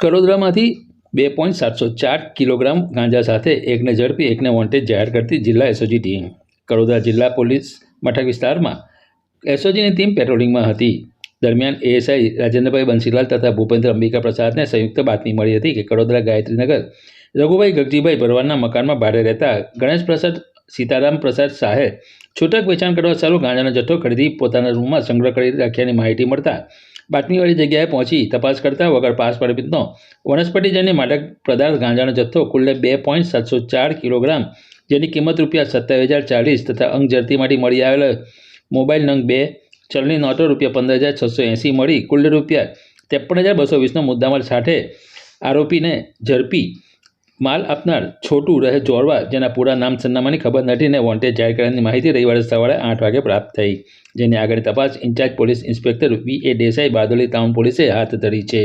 કડોદરામાંથી બે પોઈન્ટ સાતસો ચાર કિલોગ્રામ ગાંજા સાથે એકને ઝડપી, એકને વોન્ટેજ જાહેર કરતી જિલ્લા એસઓજી ટીમ. કડોદરા જિલ્લા પોલીસ મથક વિસ્તારમાં એસઓજીની ટીમ પેટ્રોલિંગમાં હતી. દરમિયાન એએસઆઈ રાજેન્દ્રભાઈ બંસીલાલ તથા ભૂપેન્દ્ર અંબિકા પ્રસાદને સંયુક્ત બાતમી મળી હતી કે કડોદરા ગાયત્રીનગર રઘુભાઈ ગગજીભાઈ ભરવાડના મકાનમાં ભાડે રહેતા ગણેશ પ્રસાદ સીતારામ પ્રસાદ શાહે છૂટક વેચાણ કરવા સારું ગાંજાનો જથ્થો ખરીદી પોતાના રૂમમાં સંગ્રહ કરી રાખ્યાની માહિતી મળતા બાતમીવાળી જગ્યાએ પહોંચી તપાસ કરતા વગર પાસ પરમિટનો વનસ્પતિજન્ય માદક પદાર્થ ગાંજાનો જથ્થો કુલ્લે બે પોઈન્ટ સાતસો ચાર કિલોગ્રામ, જેની કિંમત રૂપિયા સત્તાવીસ હજાર ચાલીસ તથા અંગ ઝડતીમાંથી મળી આવેલ મોબાઈલ નંગ બે, ચલણી નોટો રૂપિયા પંદર હજાર છસો એંસી મળી કુલ રૂપિયા ત્રેપન હજાર બસો વીસનો મુદ્દામાલ સાથે આરોપીને ઝડપી માલ આપનાર છોટું રહે જોરવા, જેના પૂરા નામ સરનામાની ખબર નથી ને વોન્ટેજ જાહેર કરવાની માહિતી રવિવારે સવારે આઠ વાગે પ્રાપ્ત થઈ. જેની આગળની તપાસ incharge police inspector V A Desai Bardoli town પોલીસે હાથ ધરી છે.